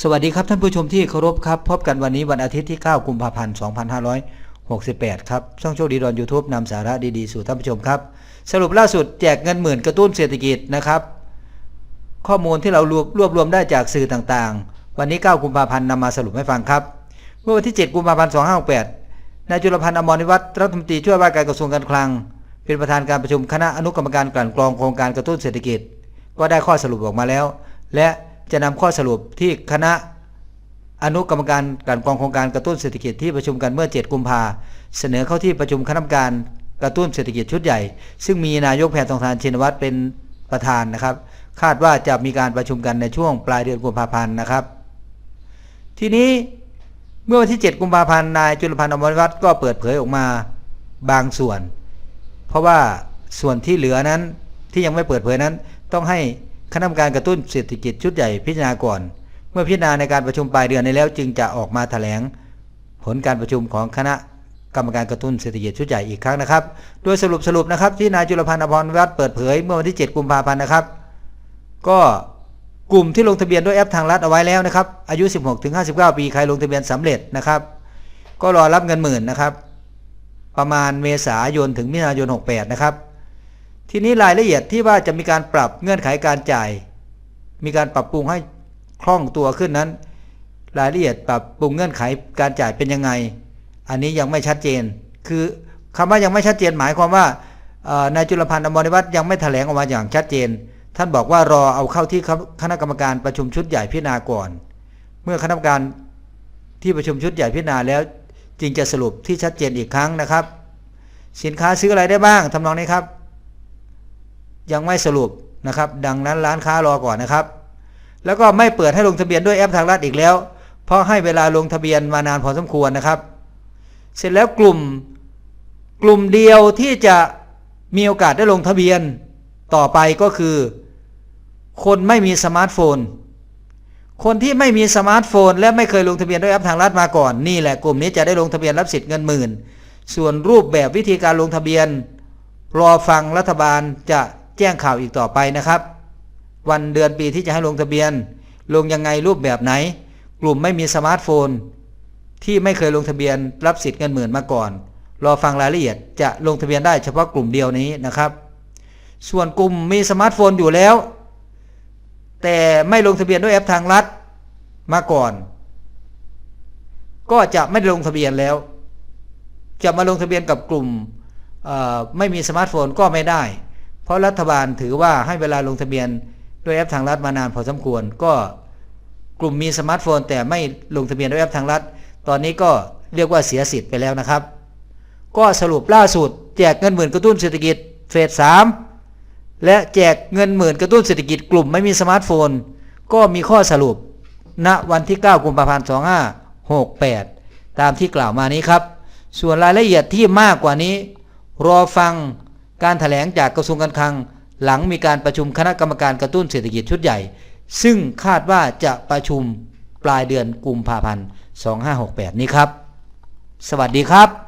สวัสดีครับท่านผู้ชมที่เคารพครับ พบกันวันนี้วันอาทิตย์ที่ 9 กุมภาพันธ์ 2568 ครับ ช่องโชคดีดอนยูทูบนำสาระดีๆ สู่ท่านผู้ชมครับ สรุปล่าสุดแจกเงินหมื่นกระตุ้นเศรษฐกิจนะครับ ข้อมูลที่เรารวบรวบรวมได้จากสื่อต่างๆ วันนี้ 9 กุมภาพันธ์นำมาสรุปให้ฟังครับ เมื่อวันที่ 7 กุมภาพันธ์ 2568 นายจุลพันธ์อมรนิวัฒน์รัฐมนตรีช่วยว่าการกระทรวงการคลัง เป็นประธานการประชุมคณะอนุกรรมการกลั่นกรองโครงการกระตุ้นเศรษฐกิจ ก็ได้ข้อสรุปออกมาแล้ว และ จะนำข้อสรุปที่คณะอนุกรรมการกลั่นกรองโครงการกระตุ้นเศรษฐกิจที่ประชุมกันเมื่อ 7 กุมภาเสนอเข้าที่ประชุมคณะกรรมการกระตุ้นเศรษฐกิจชุดใหญ่ ซึ่งมีนายกแพทองทานชินวัตรเป็นประธานนะครับ คาดว่าจะมีการประชุมกันในช่วงปลายเดือนกุมภาพันธ์นะครับ ทีนี้เมื่อวันที่ 7 กุมภาพันธ์นายจุลพันธ์อมรวัฒน์ก็เปิดเผยออกมาบางส่วน เพราะว่าส่วนที่เหลือนั้นที่ยังไม่เปิดเผยนั้นต้องให้ คณะกรรมการกระตุ้นเศรษฐกิจชุดใหญ่พิจารณาก่อน เมื่อพิจารณาในการประชุมปลายเดือนนี้แล้ว จึงจะออกมาแถลง ผลการประชุมของคณะกรรมการกระตุ้นเศรษฐกิจชุดใหญ่อีกครั้งนะครับ โดยสรุปสรุปนะครับที่นายจุลพันธ์อภรวัฒน์เปิดเผยเมื่อวันที่ 7 กุมภาพันธ์นะครับ ก็กลุ่มที่ลงทะเบียนด้วยแอปทางรัฐเอาไว้แล้วนะครับ อายุ 16ถึง59 ปีใครลงทะเบียนสำเร็จนะครับ ก็รอรับเงินหมื่นนะครับ ประมาณเมษายนถึงมิถุนายน 68 นะครับ ทีนี้รายละเอียดที่ว่าจะมีการปรับเงื่อนไขการจ่าย มีการปรับปรุงให้คล่องตัวขึ้นนั้น รายละเอียดปรับปรุงเงื่อนไขการจ่ายเป็นยังไง อันนี้ยังไม่ชัดเจน คือคำว่ายังไม่ชัดเจนหมายความว่านายจุลพันธ์อมริวัฒน์ยังไม่แถลงออกมาอย่างชัดเจน ท่านบอกว่ารอเอาเข้าที่คณะกรรมการประชุมชุดใหญ่พิจารณาก่อน เมื่อคณะกรรมการที่ประชุมชุดใหญ่พิจารณาแล้ว จึงจะสรุปที่ชัดเจนอีกครั้งนะครับ สินค้าซื้ออะไรได้บ้างทำนองนี้ครับ ยังไม่สรุปนะครับ ดังนั้นร้านค้ารอก่อนนะครับ แล้วก็ไม่เปิดให้ลงทะเบียนด้วยแอปทางรัฐอีกแล้ว เพราะให้เวลาลงทะเบียนมานานพอสมควรนะครับ เสร็จแล้วกลุ่มกลุ่มเดียวที่จะมีโอกาสได้ลงทะเบียนต่อไปก็คือ คนไม่มีสมาร์ทโฟน คนที่ไม่มีสมาร์ทโฟน และไม่เคยลงทะเบียนด้วยแอปทางรัฐมาก่อนนี่แหละกลุ่มนี้จะได้ลงทะเบียนรับสิทธิ์เงินหมื่น ส่วนรูปแบบวิธีการลงทะเบียน รอฟังรัฐบาลจะ แจ้งข่าวอีกต่อไปนะครับ วันเดือนปีที่จะให้ลงทะเบียน ลงยังไงรูปแบบไหน กลุ่มไม่มีสมาร์ทโฟน ที่ไม่เคยลงทะเบียนรับสิทธิ์เงินหมื่นมาก่อน รอฟังรายละเอียดจะลงทะเบียนได้เฉพาะกลุ่มเดียวนี้นะครับ ส่วนกลุ่มมีสมาร์ทโฟนอยู่แล้ว แต่ไม่ลงทะเบียนด้วยแอปทางรัฐมาก่อน ก็จะไม่ลงทะเบียนแล้ว จะมาลงทะเบียนกับกลุ่มไม่มีสมาร์ทโฟนก็ไม่ได้ เพราะรัฐบาลถือว่าให้เวลาลงทะเบียนด้วยแอปทางรัฐมานานพอสมควร ก็กลุ่มมีสมาร์ทโฟน แต่ไม่ลงทะเบียนด้วยแอปทางรัฐ ตอนนี้ก็เรียกว่าเสียสิทธิ์ไปแล้วนะครับ ก็สรุปล่าสุด แจกเงินหมื่นกระตุ้นเศรษฐกิจเฟสสามและแจกเงินหมื่นกระตุ้นเศรษฐกิจกลุ่มไม่มีสมาร์ทโฟน ก็มีข้อสรุป ณวันที่ 9 กุมภาพันธ์2568 ตามที่กล่าวมานี้ครับ ส่วนรายละเอียดที่มากกว่านี้ รอฟัง การถแถลงจากกระทรวงการคลัง หลังมีการประชุมคณะกรรมการกระตุ้นเศรษฐกิจชุดใหญ่ ซึ่งคาดว่าจะประชุมปลายเดือนกุมภาพันธ์ 2568 นี้ครับ สวัสดีครับ